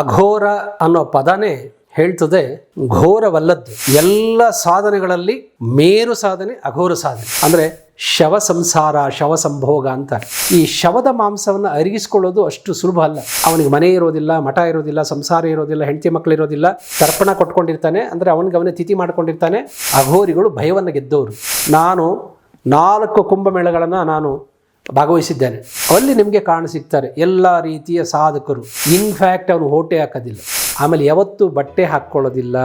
ಅಘೋರ ಅನ್ನೋ ಪದನೇ ಹೇಳ್ತದೆ ಘೋರವಲ್ಲದ್ದು. ಎಲ್ಲ ಸಾಧನೆಗಳಲ್ಲಿ ಮೇರು ಸಾಧನೆ, ಅಘೋರ ಸಾಧನೆ. ಅಂದರೆ ಶವ ಸಂಸಾರ, ಶವ ಸಂಭೋಗ ಅಂತ. ಈ ಶವದ ಮಾಂಸವನ್ನು ಅರಿಗಿಸ್ಕೊಳ್ಳೋದು ಅಷ್ಟು ಸುಲಭ ಅಲ್ಲ. ಅವನಿಗೆ ಮನೆ ಇರೋದಿಲ್ಲ, ಮಠ ಇರೋದಿಲ್ಲ, ಸಂಸಾರ ಇರೋದಿಲ್ಲ, ಹೆಂಡತಿ ಮಕ್ಕಳು ಇರೋದಿಲ್ಲ, ತರ್ಪಣ ಕೊಟ್ಕೊಂಡಿರ್ತಾನೆ, ಅಂದರೆ ಅವನಿಗೆ ಅವನೇ ತಿಥಿ ಮಾಡ್ಕೊಂಡಿರ್ತಾನೆ. ಅಘೋರಿಗಳು ಭಯವನ್ನು ಗೆದ್ದವರು ನಾನು ನಾಲ್ಕು ಕುಂಭಮೇಳಗಳನ್ನು ನಾನು ಭಾಗವಹಿಸಿದ್ದೇನೆ. ಅಲ್ಲಿ ನಿಮಗೆ ಕಾಣ ಸಿಗ್ತಾರೆ ಎಲ್ಲ ರೀತಿಯ ಸಾಧಕರು. ಇನ್ಫ್ಯಾಕ್ಟ್ ಅವರು ಹೋಟೆ ಹಾಕೋದಿಲ್ಲ. ಆಮೇಲೆ ಯಾವತ್ತೂ ಬಟ್ಟೆ ಹಾಕ್ಕೊಳ್ಳೋದಿಲ್ಲ.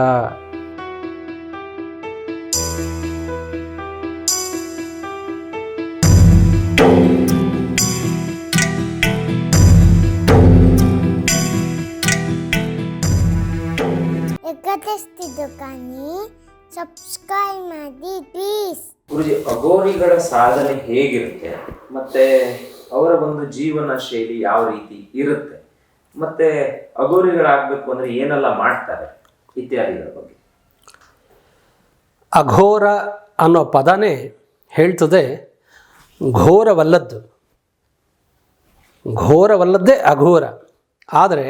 ಸಬ್ಸ್ಕ್ರೈಬ್ ಮಾಡಿ ಪ್ಲೀಸ್ ಗುರುಜಿ ಅಘೋರಿಗಳ ಸಾಧನೆ ಹೇಗಿರುತ್ತೆ? ಮತ್ತೆ ಅವರ ಒಂದು ಜೀವನ ಶೈಲಿ ಯಾವ ರೀತಿ ಇರುತ್ತೆ? ಮತ್ತೆ ಅಘೋರಿಗಳಾಗಬೇಕು ಅಂದ್ರೆ ಏನೆಲ್ಲ ಮಾಡ್ತಾರೆ? ಇತ್ಯಾದಿಗಳ ಬಗ್ಗೆ. ಅಘೋರ ಅನ್ನೋ ಪದನೇ ಹೇಳ್ತದೆ ಘೋರವಲ್ಲದ್ದು. ಘೋರವಲ್ಲದ್ದೇ ಅಘೋರ. ಆದರೆ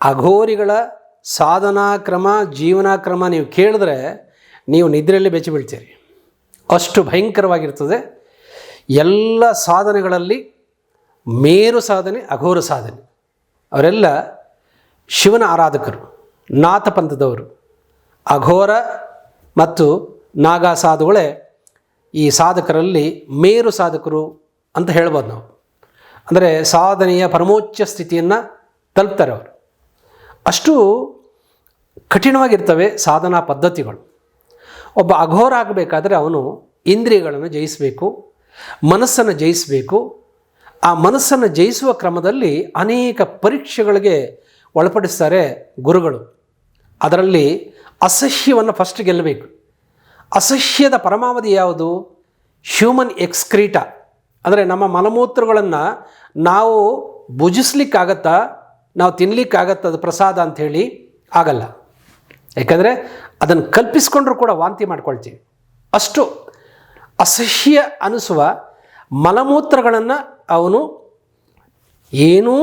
ಅಘೋರಿಗಳ ಸಾಧನಾ ಕ್ರಮ ಜೀವನ ಕ್ರಮ ನೀವು ಕೇಳಿದ್ರೆ ನೀವು ನಿದ್ರೆಯಲ್ಲಿ ಬೆಚ್ಚಿ ಬೀಳ್ತೀರಿ. ಅಷ್ಟು ಭಯಂಕರವಾಗಿರ್ತದೆ. ಎಲ್ಲ ಸಾಧನೆಗಳಲ್ಲಿ ಮೇರು ಸಾಧನೆ, ಅಘೋರ ಸಾಧನೆ. ಅವರೆಲ್ಲ ಶಿವನ ಆರಾಧಕರು ನಾಥ ಪಂಥದವರು ಅಘೋರ ಮತ್ತು ನಾಗಾ ಸಾಧುಗಳೇ ಈ ಸಾಧಕರಲ್ಲಿ ಮೇರು ಸಾಧಕರು ಅಂತ ಹೇಳ್ಬೋದು ನಾವು. ಅಂದರೆ ಸಾಧನೆಯ ಪರಮೋಚ್ಚ ಸ್ಥಿತಿಯನ್ನು ತಲುಪ್ತಾರೆ ಅವರು. ಅಷ್ಟು ಕಠಿಣವಾಗಿರ್ತವೆ ಸಾಧನಾ ಪದ್ಧತಿಗಳು. ಒಬ್ಬ ಅಘೋರ ಆಗಬೇಕಾದ್ರೆ ಅವನು ಇಂದ್ರಿಯಗಳನ್ನು ಜಯಿಸಬೇಕು, ಮನಸ್ಸನ್ನು ಜಯಿಸಬೇಕು. ಆ ಮನಸ್ಸನ್ನು ಜಯಿಸುವ ಕ್ರಮದಲ್ಲಿ ಅನೇಕ ಪರೀಕ್ಷೆಗಳಿಗೆ ಒಳಪಡಿಸ್ತಾರೆ ಗುರುಗಳು. ಅದರಲ್ಲಿ ಅಸಹ್ಯವನ್ನು ಫಸ್ಟ್ ಗೆಲ್ಲಬೇಕು. ಅಸಹ್ಯದ ಪರಮಾವಧಿ ಯಾವುದು? ಹ್ಯೂಮನ್ ಎಕ್ಸ್ಕ್ರೀಟ ಅಂದರೆ ನಮ್ಮ ಮಲಮೂತ್ರಗಳನ್ನು ನಾವು ಭುಜಿಸ್ಲಿಕ್ಕಾಗತ್ತಾ, ನಾವು ತಿನ್ನಲಿಕ್ಕಾಗತ್ತದು ಪ್ರಸಾದ ಅಂಥೇಳಿ ಆಗಲ್ಲ. ಯಾಕಂದರೆ ಅದನ್ನು ಕಲ್ಪಿಸ್ಕೊಂಡ್ರೂ ಕೂಡ ವಾಂತಿ ಮಾಡ್ಕೊಳ್ತೀವಿ. ಅಷ್ಟು ಅಸಹ್ಯ ಅನಿಸುವ ಮಲಮೂತ್ರಗಳನ್ನು ಅವನು ಏನೂ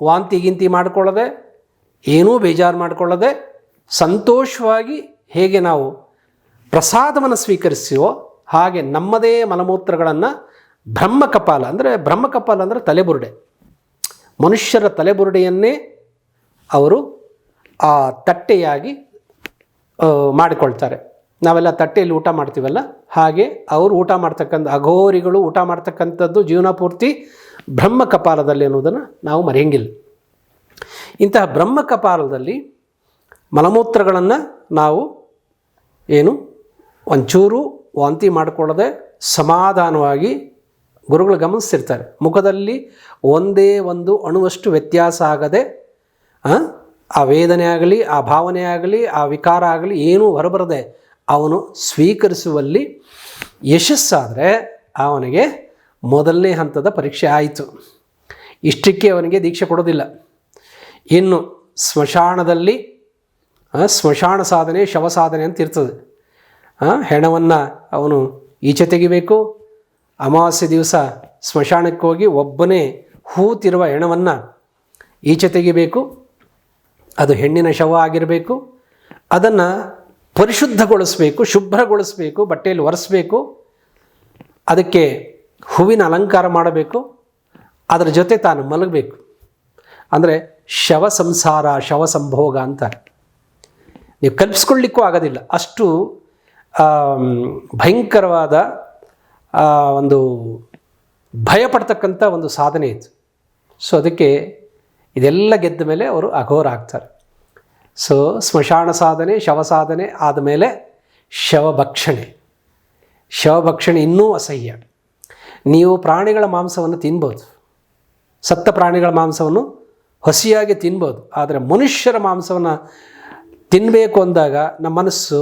ವಾಂತಿ ಗಿಂತಿ ಮಾಡಿಕೊಳ್ಳದೆ, ಏನೂ ಬೇಜಾರು ಮಾಡಿಕೊಳ್ಳದೆ, ಸಂತೋಷವಾಗಿ ಹೇಗೆ ನಾವು ಪ್ರಸಾದವನ್ನು ಸ್ವೀಕರಿಸ್ತೀವೋ ಹಾಗೆ ನಮ್ಮದೇ ಮಲಮೂತ್ರಗಳನ್ನು ಬ್ರಹ್ಮಕಪಾಲ ಅಂದರೆ ಬ್ರಹ್ಮಕಪಾಲ ಅಂದರೆ ತಲೆಬುರುಡೆ. ಮನುಷ್ಯರ ತಲೆಬುರುಡೆಯನ್ನೇ ಅವರು ಆ ತಟ್ಟೆಯಾಗಿ ಮಾಡಿಕೊಳ್ತಾರೆ. ನಾವೆಲ್ಲ ತಟ್ಟೆಯಲ್ಲಿ ಊಟ ಮಾಡ್ತೀವಲ್ಲ? ಹಾಗೆ ಅವರು ಊಟ ಮಾಡ್ತಕ್ಕಂಥ, ಅಘೋರಿಗಳು ಊಟ ಮಾಡ್ತಕ್ಕಂಥದ್ದು ಜೀವನ ಪೂರ್ತಿ ಬ್ರಹ್ಮ ಕಪಾಲದಲ್ಲಿ ಅನ್ನೋದನ್ನು ನಾವು ಮರೆಯಂಗಿಲ್ಲ. ಇಂತಹ ಬ್ರಹ್ಮ ಕಪಾಲದಲ್ಲಿ ಮಲಮೂತ್ರಗಳನ್ನು ನಾವು ಏನು? ಒಂಚೂರು ವಾಂತಿ ಮಾಡಿಕೊಳ್ಳದೆ ಸಮಾಧಾನವಾಗಿ ಗುರುಗಳು ಗಮನಿಸ್ತಿರ್ತಾರೆ. ಮುಖದಲ್ಲಿ ಒಂದೇ ಒಂದು ಅಣುವಷ್ಟು ವ್ಯತ್ಯಾಸ ಆಗದೆ ಆ, ವೇದನೆ ಆಗಲಿ ಆ ಭಾವನೆ ಆಗಲಿ ಆ ವಿಕಾರ ಆಗಲಿ ಏನೂ ಹೊರಬರದೆ ಅವನು ಸ್ವೀಕರಿಸುವಲ್ಲಿ ಯಶಸ್ಸಾದರೆ ಅವನಿಗೆ ಮೊದಲನೇ ಹಂತದ ಪರೀಕ್ಷೆ ಆಯಿತು. ಇಷ್ಟಕ್ಕೆ ಅವನಿಗೆ ದೀಕ್ಷೆ ಕೊಡೋದಿಲ್ಲ. ಇನ್ನು ಸ್ಮಶಾನದಲ್ಲಿ ಸ್ಮಶಾನ ಸಾಧನೆ ಶವ ಸಾಧನೆ ಅಂತ ಇರ್ತದೆ. ಹೆಣವನ್ನು ಅವನು ಈಚೆ ತೆಗಿಬೇಕು. ಅಮಾವಾಸ್ಯೆ ದಿವಸ ಸ್ಮಶಾನಕ್ಕೆ ಹೋಗಿ ಒಬ್ಬನೇ ಹೂತಿರುವ ಹೆಣವನ್ನು ಈಚೆ ತೆಗಿಬೇಕು. ಅದು ಹೆಣ್ಣಿನ ಶವ ಆಗಿರಬೇಕು, ಅದನ್ನು ಪರಿಶುದ್ಧಗೊಳಿಸಬೇಕು, ಶುಭ್ರಗೊಳಿಸಬೇಕು, ಬಟ್ಟೆಯಲ್ಲಿ ಒರೆಸ್ಬೇಕು, ಅದಕ್ಕೆ ಹೂವಿನ ಅಲಂಕಾರ ಮಾಡಬೇಕು, ಅದರ ಜೊತೆ ತಾನು ಮಲಗಬೇಕು. ಅಂದರೆ ಶವ ಸಂಸಾರ, ಶವ ಸಂಭೋಗ ಅಂತ. ನೀವು ಕಲ್ಪಿಸ್ಕೊಳ್ಳಿಕ್ಕೂ ಆಗೋದಿಲ್ಲ. ಅಷ್ಟು ಭಯಂಕರವಾದ ಒಂದು ಭಯಪಡ್ತಕ್ಕಂಥ ಒಂದು ಸಾಧನೆ ಇತ್ತು. ಸೊ ಅದಕ್ಕೆ ಇದೆಲ್ಲ ಗೆದ್ದ ಮೇಲೆ ಅವರು ಅಘೋರ ಆಗ್ತಾರೆ ಸೊ ಸ್ಮಶಾನ ಸಾಧನೆ, ಶವ ಸಾಧನೆ ಆದಮೇಲೆ ಶವಭಕ್ಷಣೆ ಶವಭಕ್ಷಣೆ ಇನ್ನೂ ಅಸಹ್ಯ. ನೀವು ಪ್ರಾಣಿಗಳ ಮಾಂಸವನ್ನು ತಿನ್ಬೋದು. ಸತ್ತ ಪ್ರಾಣಿಗಳ ಮಾಂಸವನ್ನು ಹಸಿಯಾಗಿ ತಿನ್ಬೋದು. ಆದರೆ ಮನುಷ್ಯರ ಮಾಂಸವನ್ನು ತಿನ್ನಬೇಕು ಅಂದಾಗ ನಮ್ಮ ಮನಸ್ಸು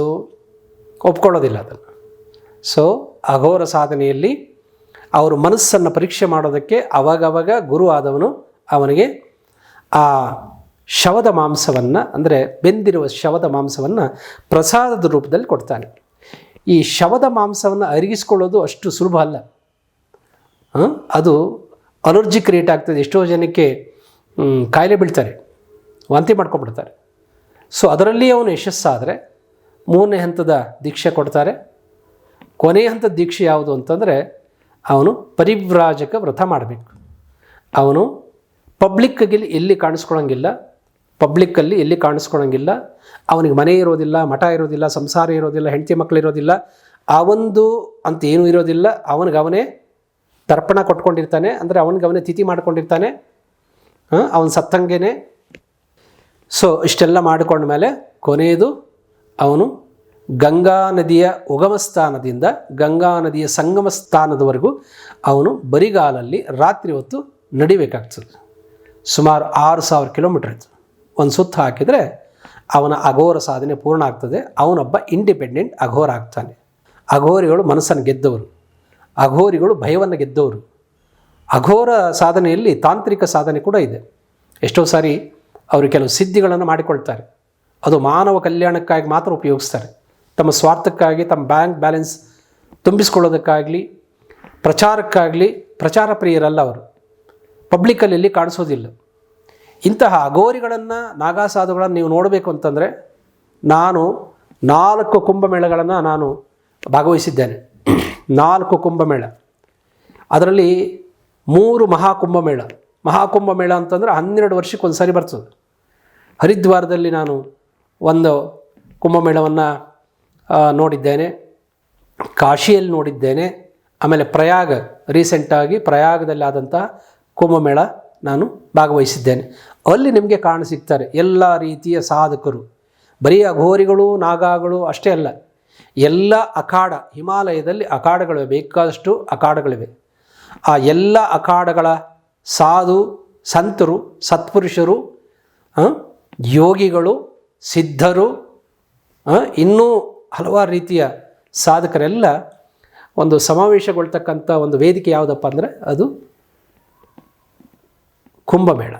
ಒಪ್ಕೊಳ್ಳೋದಿಲ್ಲ ಅದನ್ನು. ಸೊ ಅಘೋರ ಸಾಧನೆಯಲ್ಲಿ ಅವರು ಮನಸ್ಸನ್ನು ಪರೀಕ್ಷೆ ಮಾಡೋದಕ್ಕೆ ಅವಾಗವಾಗ ಗುರು ಆದವನು ಅವನಿಗೆ ಆ ಶವದ ಮಾಂಸವನ್ನು, ಅಂದರೆ ಬೆಂದಿರುವ ಶವದ ಮಾಂಸವನ್ನು ಪ್ರಸಾದದ ರೂಪದಲ್ಲಿ ಕೊಡ್ತಾನೆ. ಈ ಶವದ ಮಾಂಸವನ್ನು ಅರಿಗಿಸ್ಕೊಳ್ಳೋದು ಅಷ್ಟು ಸುಲಭ ಅಲ್ಲ. ಅದು ಅಲರ್ಜಿ ಕ್ರಿಯೇಟ್ ಆಗ್ತದೆ. ಎಷ್ಟೋ ಜನಕ್ಕೆ ಕಾಯಿಲೆ ಬೀಳ್ತಾರೆ. ವಾಂತಿ ಮಾಡ್ಕೊಂಡ್ಬಿಡ್ತಾರೆ. ಸೊ ಅದರಲ್ಲಿ ಅವನು ಯಶಸ್ಸಾದರೆ, ಮೂರನೇ ಹಂತದ ದೀಕ್ಷೆ ಕೊಡ್ತಾರೆ. ಕೊನೆಯ ಹಂತದ ದೀಕ್ಷೆ ಯಾವುದು ಅಂತಂದರೆ, ಅವನು ಪರಿವ್ರಾಜಕ ವ್ರತ ಮಾಡಬೇಕು. ಅವನು ಪಬ್ಲಿಕ್ಕಿಗೆ ಎಲ್ಲಿ ಕಾಣಿಸ್ಕೊಳಂಗಿಲ್ಲ ಪಬ್ಲಿಕ್ಕಲ್ಲಿ ಎಲ್ಲಿ ಕಾಣಿಸ್ಕೊಳಂಗಿಲ್ಲ, ಅವನಿಗೆ ಮನೆ ಇರೋದಿಲ್ಲ, ಮಠ ಇರೋದಿಲ್ಲ, ಸಂಸಾರ ಇರೋದಿಲ್ಲ, ಹೆಂಡತಿ ಮಕ್ಕಳು ಇರೋದಿಲ್ಲ, ಆ ಒಂದು ಅಂತ ಏನೂ ಇರೋದಿಲ್ಲ. ಅವನಿಗೆ ಅವನೇ ತರ್ಪಣ ಕೊಟ್ಕೊಂಡಿರ್ತಾನೆ, ಅಂದರೆ ಅವನಿಗೆ ಅವನೇ ತಿಥಿ ಮಾಡ್ಕೊಂಡಿರ್ತಾನೆ ಅವನು ಸತ್ತಂಗೆನೆ. ಸೊ ಇಷ್ಟೆಲ್ಲ ಮಾಡಿಕೊಂಡ್ಮೇಲೆ ಕೊನೆಯದು, ಅವನು ಗಂಗಾ ನದಿಯ ಉಗಮ ಸ್ಥಾನದಿಂದ ಗಂಗಾ ನದಿಯ ಸಂಗಮ ಸ್ಥಾನದವರೆಗೂ ಅವನು ಬರಿಗಾಲಲ್ಲಿ ರಾತ್ರಿ ಹೊತ್ತು ನಡಿಬೇಕಾಗ್ತದೆ. ಸುಮಾರು ಆರು ಸಾವಿರ ಕಿಲೋಮೀಟ್ರ್ ಇತ್ತು. ಒಂದು ಸುತ್ತು ಹಾಕಿದರೆ ಅವನ ಅಘೋರ ಸಾಧನೆ ಪೂರ್ಣ ಆಗ್ತದೆ. ಅವನೊಬ್ಬ ಇಂಡಿಪೆಂಡೆಂಟ್ ಅಘೋರ ಆಗ್ತಾನೆ. ಅಘೋರಿಗಳು ಮನಸ್ಸನ್ನು ಗೆದ್ದವರು. ಅಘೋರಿಗಳು ಭಯವನ್ನು ಗೆದ್ದವರು. ಅಘೋರ ಸಾಧನೆಯಲ್ಲಿ ತಾಂತ್ರಿಕ ಸಾಧನೆ ಕೂಡ ಇದೆ. ಎಷ್ಟೋ ಸಾರಿ ಅವರು ಕೆಲವು ಸಿದ್ಧಿಗಳನ್ನು ಮಾಡಿಕೊಳ್ತಾರೆ. ಅದು ಮಾನವ ಕಲ್ಯಾಣಕ್ಕಾಗಿ ಮಾತ್ರ ಉಪಯೋಗಿಸ್ತಾರೆ. ತಮ್ಮ ಸ್ವಾರ್ಥಕ್ಕಾಗಿ, ತಮ್ಮ ಬ್ಯಾಂಕ್ ಬ್ಯಾಲೆನ್ಸ್ ತುಂಬಿಸ್ಕೊಳ್ಳೋದಕ್ಕಾಗಲಿ, ಪ್ರಚಾರಕ್ಕಾಗಲಿ ಪ್ರಚಾರ ಪ್ರಿಯರಲ್ಲ ಅವರು. ಪಬ್ಲಿಕ್ಕಲ್ಲಿ ಇಲ್ಲಿ ಕಾಣಿಸೋದಿಲ್ಲ. ಇಂತಹ ಅಘೋರಿಗಳನ್ನು, ನಾಗಾಸಾಧುಗಳನ್ನು ನೀವು ನೋಡಬೇಕು ಅಂತಂದರೆ, ನಾನು ನಾಲ್ಕು ಕುಂಭಮೇಳಗಳನ್ನು ನಾನು ಭಾಗವಹಿಸಿದ್ದೇನೆ. ನಾಲ್ಕು ಕುಂಭಮೇಳ. ಅದರಲ್ಲಿ ಮೂರು ಮಹಾಕುಂಭಮೇಳ. ಮಹಾಕುಂಭಮೇಳ ಅಂತಂದರೆ ಹನ್ನೆರಡು ವರ್ಷಕ್ಕೆ ಒಂದು ಬರ್ತದೆ. ಹರಿದ್ವಾರದಲ್ಲಿ ನಾನು ಒಂದು ಕುಂಭಮೇಳವನ್ನು ನೋಡಿದ್ದೇನೆ. ಕಾಶಿಯಲ್ಲಿ ನೋಡಿದ್ದೇನೆ. ಆಮೇಲೆ ಪ್ರಯಾಗ ರೀಸೆಂಟಾಗಿ ಪ್ರಯಾಗದಲ್ಲಿ ಕುಂಭಮೇಳ ನಾನು ಭಾಗವಹಿಸಿದ್ದೇನೆ. ಅಲ್ಲಿ ನಿಮಗೆ ಕಾಣ ಸಿಗ್ತಾರೆ ಎಲ್ಲ ರೀತಿಯ ಸಾಧಕರು. ಬರೀ ಅಘೋರಿಗಳು, ನಾಗಾಗಳು ಅಷ್ಟೇ ಅಲ್ಲ. ಎಲ್ಲ ಅಖಾಡ, ಹಿಮಾಲಯದಲ್ಲಿ ಅಖಾಡಗಳಿವೆ ಬೇಕಾದಷ್ಟು ಅಖಾಡಗಳಿವೆ. ಆ ಎಲ್ಲ ಅಖಾಡಗಳ ಸಾಧು, ಸಂತರು, ಸತ್ಪುರುಷರು ಯೋಗಿಗಳು, ಸಿದ್ಧರು ಇನ್ನೂ ಹಲವಾರು ರೀತಿಯ ಸಾಧಕರೆಲ್ಲ ಒಂದು ಸಮಾವೇಶಗೊಳ್ತಕ್ಕಂಥ ಒಂದು ವೇದಿಕೆ ಯಾವುದಪ್ಪ ಅಂದರೆ ಅದು ಕುಂಭಮೇಳ.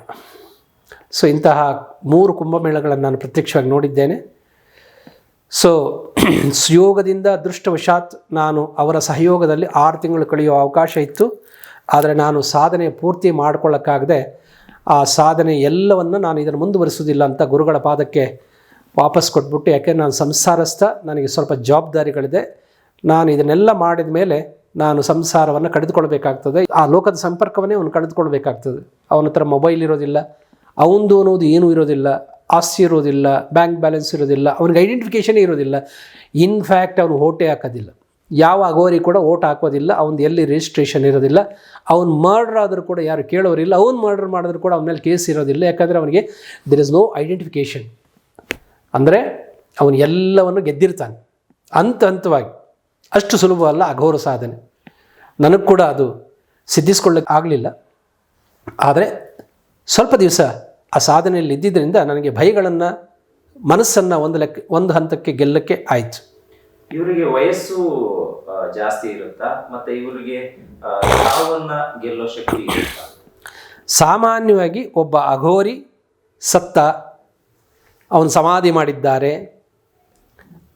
ಸೊ ಇಂತಹ ಮೂರು ಕುಂಭಮೇಳಗಳನ್ನು ನಾನು ಪ್ರತ್ಯಕ್ಷವಾಗಿ ನೋಡಿದ್ದೇನೆ. ಸೊ ಸುಯೋಗದಿಂದ ಅದೃಷ್ಟವಶಾತ್ ನಾನು ಅವರ ಸಹಯೋಗದಲ್ಲಿ ಆರು ತಿಂಗಳು ಕಳೆಯುವ ಅವಕಾಶ ಇತ್ತು. ಆದರೆ ನಾನು ಸಾಧನೆ ಪೂರ್ತಿ ಮಾಡಿಕೊಳ್ಳೋಕ್ಕಾಗದೆ ಆ ಸಾಧನೆ ಎಲ್ಲವನ್ನು ನಾನು ಇದನ್ನು ಮುಂದುವರಿಸುವುದಿಲ್ಲ ಅಂತ ಗುರುಗಳ ಪಾದಕ್ಕೆ ವಾಪಸ್ ಕೊಟ್ಬಿಟ್ಟು, ಯಾಕೆಂದರೆ ನಾನು ಸಂಸಾರಸ್ಥ, ನನಗೆ ಸ್ವಲ್ಪ ಜವಾಬ್ದಾರಿಗಳಿದೆ. ನಾನು ಇದನ್ನೆಲ್ಲ ಮಾಡಿದ ಮೇಲೆ ನಾನು ಸಂಸಾರವನ್ನು ಕಡಿದುಕೊಳ್ಬೇಕಾಗ್ತದೆ. ಆ ಲೋಕದ ಸಂಪರ್ಕವನ್ನೇ ಅವನು ಕಡಿದುಕೊಳ್ಬೇಕಾಗ್ತದೆ. ಅವನ ಹತ್ರ ಮೊಬೈಲ್ ಇರೋದಿಲ್ಲ, ಅವಂದು ಅನ್ನೋದು ಏನೂ ಇರೋದಿಲ್ಲ, ಆಸ್ತಿ ಇರೋದಿಲ್ಲ ಬ್ಯಾಂಕ್ ಬ್ಯಾಲೆನ್ಸ್ ಇರೋದಿಲ್ಲ, ಅವನಿಗೆ ಐಡೆಂಟಿಫಿಕೇಷನೇ ಇರೋದಿಲ್ಲ. ಇನ್ಫ್ಯಾಕ್ಟ್ ಅವನು ಓಟೇ ಹಾಕೋದಿಲ್ಲ. ಯಾವ ಅಗೋರಿ ಕೂಡ ಓಟ್ ಹಾಕೋದಿಲ್ಲ ಅವ್ನು ಎಲ್ಲಿ ರಿಜಿಸ್ಟ್ರೇಷನ್ ಇರೋದಿಲ್ಲ. ಅವ್ನು ಮರ್ಡರ್ ಆದರೂ ಕೂಡ ಯಾರು ಕೇಳೋರಿಲ್ಲ, ಅವ್ನು ಮರ್ಡರ್ ಮಾಡಿದ್ರು ಕೂಡ ಅವನ ಮೇಲೆ ಕೇಸ್ ಇರೋದಿಲ್ಲ. ಯಾಕಂದರೆ ಅವನಿಗೆ ದಿರ್ ಇಸ್ ನೋ ಐಡೆಂಟಿಫಿಕೇಷನ್ ಅಂದರೆ ಅವನು ಎಲ್ಲವನ್ನು ಗೆದ್ದಿರ್ತಾನೆ. ಹಂತ ಹಂತವಾಗಿ. ಅಷ್ಟು ಸುಲಭ ಅಲ್ಲ ಅಘೋರ ಸಾಧನೆ. ನನಗೆ ಕೂಡ ಅದು ಸಿದ್ಧಿಸ್ಕೊಳ್ಳಕ್ಕೆ ಆಗಲಿಲ್ಲ. ಆದರೆ ಸ್ವಲ್ಪ ದಿವಸ ಆ ಸಾಧನೆಯಲ್ಲಿ ಇದ್ದಿದ್ದರಿಂದ ನನಗೆ ಭಯಗಳನ್ನು ಮನಸ್ಸನ್ನು ಒಂದು ಲೆಕ್ಕ ಒಂದು ಹಂತಕ್ಕೆ ಗೆಲ್ಲಕ್ಕೆ ಆಯಿತು. ಇವರಿಗೆ ವಯಸ್ಸು ಜಾಸ್ತಿ ಇರುತ್ತಾ? ಮತ್ತೆ ಇವರಿಗೆ ಗೆಲ್ಲೋ ಶಕ್ತಿ ಸಾಮಾನ್ಯವಾಗಿ ಒಬ್ಬ ಅಘೋರಿ ಸತ್ತ ಅವನು ಸಮಾಧಿ ಮಾಡಿದ್ದಾರೆ.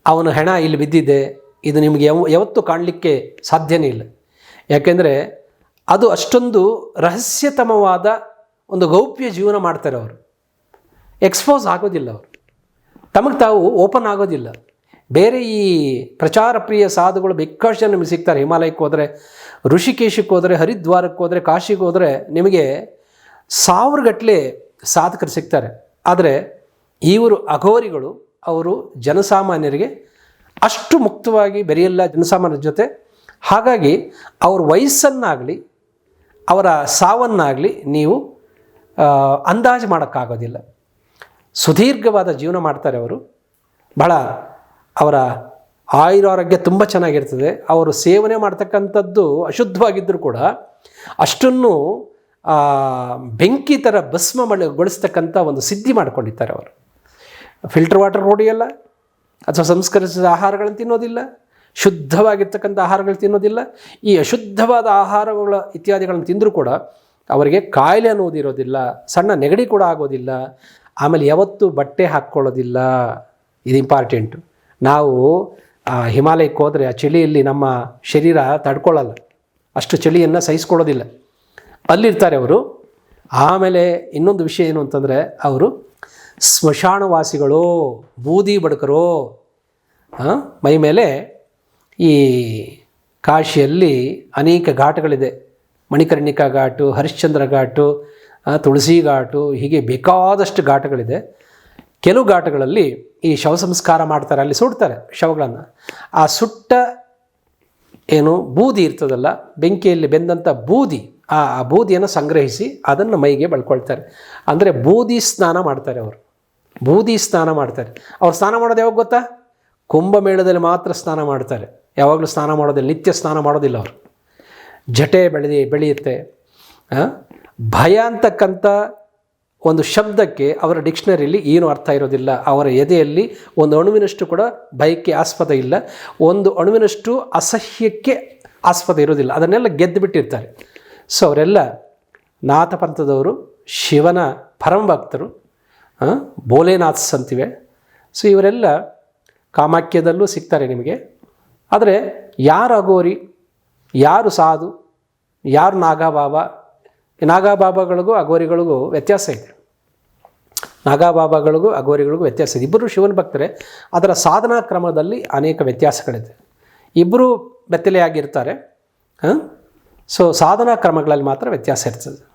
ಅವನ ಹೆಣ ಇಲ್ಲಿ ಬಿದ್ದಿದೆ. ಇದು ನಿಮಗೆ ಯಾವ, ಯಾವತ್ತೂ ಕಾಣಲಿಕ್ಕೆ ಸಾಧ್ಯನೇ ಇಲ್ಲ. ಯಾಕೆಂದರೆ ಅದು ಅಷ್ಟೊಂದು ರಹಸ್ಯತಮವಾದ ಒಂದು ಗೌಪ್ಯ ಜೀವನ ಮಾಡ್ತಾರೆ ಅವರು. ಎಕ್ಸ್ಪೋಸ್ ಆಗೋದಿಲ್ಲ ಅವರು. ತಮಗೆ ತಾವು ಓಪನ್ ಆಗೋದಿಲ್ಲ. ಬೇರೆ ಈ ಪ್ರಚಾರ ಪ್ರಿಯ ಸಾಧುಗಳು ಬೇಕಾಷ್ಟು ನಿಮಗೆ ಸಿಗ್ತಾರೆ. ಹಿಮಾಲಯಕ್ಕೆ ಹೋದರೆ, ಋಷಿಕೇಶಕ್ಕೆ ಹೋದರೆ, ಹರಿದ್ವಾರಕ್ಕೆ ಹೋದರೆ, ಕಾಶಿಗೆ ಹೋದರೆ ನಿಮಗೆ ಸಾವಿರಗಟ್ಟಲೆ ಸಾಧಕರು ಸಿಗ್ತಾರೆ. ಆದರೆ ಇವರು ಅಘೋರಿಗಳು, ಅವರು ಜನಸಾಮಾನ್ಯರಿಗೆ ಅಷ್ಟು ಮುಕ್ತವಾಗಿ ಬೆರೆಯಲ್ಲ ಜನಸಾಮಾನ್ಯರ ಜೊತೆ. ಹಾಗಾಗಿ ಅವ್ರ ವಯಸ್ಸನ್ನಾಗಲಿ, ಅವರ ಸಾವನ್ನಾಗಲಿ ನೀವು ಅಂದಾಜು ಮಾಡೋಕ್ಕಾಗೋದಿಲ್ಲ. ಸುದೀರ್ಘವಾದ ಜೀವನ ಮಾಡ್ತಾರೆ ಅವರು. ಬಹಳ ಅವರ ಆಯುರಾರೋಗ್ಯ ತುಂಬ ಚೆನ್ನಾಗಿರ್ತದೆ. ಅವರು ಸೇವನೆ ಮಾಡ್ತಕ್ಕಂಥದ್ದು ಅಶುದ್ಧವಾಗಿದ್ದರೂ ಕೂಡ ಅಷ್ಟನ್ನು ಬೆಂಕಿ ಥರ ಭಸ್ಮ ಮಳೆಗೊಳಿಸ್ತಕ್ಕಂಥ ಒಂದು ಸಿದ್ಧಿ ಮಾಡ್ಕೊಂಡಿದ್ದಾರೆ ಅವರು. ಫಿಲ್ಟರ್ ವಾಟರ್ ಕುಡಿಯಲ್ಲ ಅಥವಾ ಸಂಸ್ಕರಿಸಿದ ಆಹಾರಗಳನ್ನು ತಿನ್ನೋದಿಲ್ಲ, ಶುದ್ಧವಾಗಿರ್ತಕ್ಕಂಥ ಆಹಾರಗಳು ತಿನ್ನೋದಿಲ್ಲ. ಈ ಅಶುದ್ಧವಾದ ಆಹಾರಗಳ ಇತ್ಯಾದಿಗಳನ್ನು ತಿಂದರೂ ಕೂಡ ಅವರಿಗೆ ಕಾಯಿಲೆ ಅನ್ನೋದಿರೋದಿಲ್ಲ ಸಣ್ಣ ನೆಗಡಿ ಕೂಡ ಆಗೋದಿಲ್ಲ, ಆಮೇಲೆ ಯಾವತ್ತೂ ಬಟ್ಟೆ ಹಾಕ್ಕೊಳ್ಳೋದಿಲ್ಲ. ಇದು ಇಂಪಾರ್ಟೆಂಟು ನಾವು, ಆ, ಹಿಮಾಲಯಕ್ಕೆ ಹೋದರೆ ಆ ಚಳಿಯಲ್ಲಿ ನಮ್ಮ ಶರೀರ ತಡ್ಕೊಳ್ಳಲ್ಲ, ಅಷ್ಟು ಚಳಿಯನ್ನು ಸಹಿಸ್ಕೊಳ್ಳೋದಿಲ್ಲ. ಅಲ್ಲಿರ್ತಾರೆ ಅವರು. ಆಮೇಲೆ ಇನ್ನೊಂದು ವಿಷಯ ಏನು ಅಂತಂದರೆ, ಅವರು, ಸ್ಮಶಾನವಾಸಿಗಳು, ಬೂದಿ ಬಡಕರು ಮೈ ಮೇಲೆ ಈ ಕಾಶಿಯಲ್ಲಿ ಅನೇಕ ಘಾಟ್ಗಳಿದೆ. ಮಣಿಕರ್ಣಿಕಾ ಘಾಟು, ಹರಿಶ್ಚಂದ್ರ ಘಾಟು ತುಳಸಿ ಘಾಟು, ಹೀಗೆ ಬೇಕಾದಷ್ಟು ಘಾಟಗಳಿದೆ. ಕೆಲವು ಘಾಟಗಳಲ್ಲಿ ಈ ಶವ ಸಂಸ್ಕಾರ ಮಾಡ್ತಾರೆ, ಅಲ್ಲಿ ಸುಡ್ತಾರೆ ಶವಗಳನ್ನು. ಆ ಸುಟ್ಟ ಏನು ಬೂದಿ ಇರ್ತದಲ್ಲ, ಬೆಂಕಿಯಲ್ಲಿ ಬೆಂದಂಥ ಬೂದಿ, ಆ ಆ ಬೂದಿಯನ್ನು ಸಂಗ್ರಹಿಸಿ ಅದನ್ನು ಮೈಗೆ ಬಳ್ಕೊಳ್ತಾರೆ. ಅಂದರೆ ಬೂದಿ ಸ್ನಾನ ಮಾಡ್ತಾರೆ ಅವರು. ಬೂದಿ ಸ್ನಾನ ಮಾಡ್ತಾರೆ. ಅವ್ರು ಸ್ನಾನ ಮಾಡೋದು ಯಾವಾಗ ಗೊತ್ತಾ? ಕುಂಭಮೇಳದಲ್ಲಿ ಮಾತ್ರ ಸ್ನಾನ ಮಾಡ್ತಾರೆ. ಯಾವಾಗಲೂ ಸ್ನಾನ ಮಾಡೋದಿಲ್ಲ ನಿತ್ಯ ಸ್ನಾನ ಮಾಡೋದಿಲ್ಲ ಅವರು. ಜಟೆ ಬೆಳೆದಿ ಬೆಳೆಯುತ್ತೆ? ಭಯ ಅಂತಕ್ಕಂಥ ಒಂದು ಶಬ್ದಕ್ಕೆ ಅವರ ಡಿಕ್ಷನರಿಯಲ್ಲಿ ಏನು ಅರ್ಥ ಇರೋದಿಲ್ಲ. ಅವರ ಎದೆಯಲ್ಲಿ ಒಂದು ಅಣುವಿನಷ್ಟು ಕೂಡ ಭಯಕ್ಕೆ ಆಸ್ಪದ ಇಲ್ಲ. ಒಂದು ಅಣುವಿನಷ್ಟು ಅಸಹ್ಯಕ್ಕೆ ಆಸ್ಪದ ಇರೋದಿಲ್ಲ. ಅದನ್ನೆಲ್ಲ ಗೆದ್ದು ಬಿಟ್ಟಿರ್ತಾರೆ ಸೊ ಅವರೆಲ್ಲ ನಾಥಪಂಥದವರು ಶಿವನ ಪರಮಭಕ್ತರು ಆ, ಭೋಲೆನಾಥ್ಸ್ ಅಂತಿವೆ ಸೊ ಇವರೆಲ್ಲ ಕಾಮಾಖ್ಯದಲ್ಲೂ ಸಿಗ್ತಾರೆ ನಿಮಗೆ. ಆದರೆ ಯಾರು ಅಗೋರಿ ಯಾರು ಸಾಧು, ಯಾರು ನಾಗಾಬಾಬಾ, ನಾಗಾಬಾಬಾಗಳಿಗೂ ಅಗೋರಿಗಳಿಗೂ ವ್ಯತ್ಯಾಸ ಇದೆ. ನಾಗಾಬಾಬಾಗಳಿಗೂ ಅಗೋರಿಗಳಿಗೂ ವ್ಯತ್ಯಾಸ ಇದೆ. ಇಬ್ಬರು ಶಿವನ ಭಕ್ತರೆ, ಅದರ ಸಾಧನಾ ಕ್ರಮದಲ್ಲಿ ಅನೇಕ ವ್ಯತ್ಯಾಸಗಳಿದೆ. ಇಬ್ಬರೂ ಬೆತ್ತಲೆಯಾಗಿರ್ತಾರೆ, ಹಾಂ? ಸೊ ಸಾಧನಾ ಕ್ರಮಗಳಲ್ಲಿ ಮಾತ್ರ ವ್ಯತ್ಯಾಸ ಇರ್ತದೆ.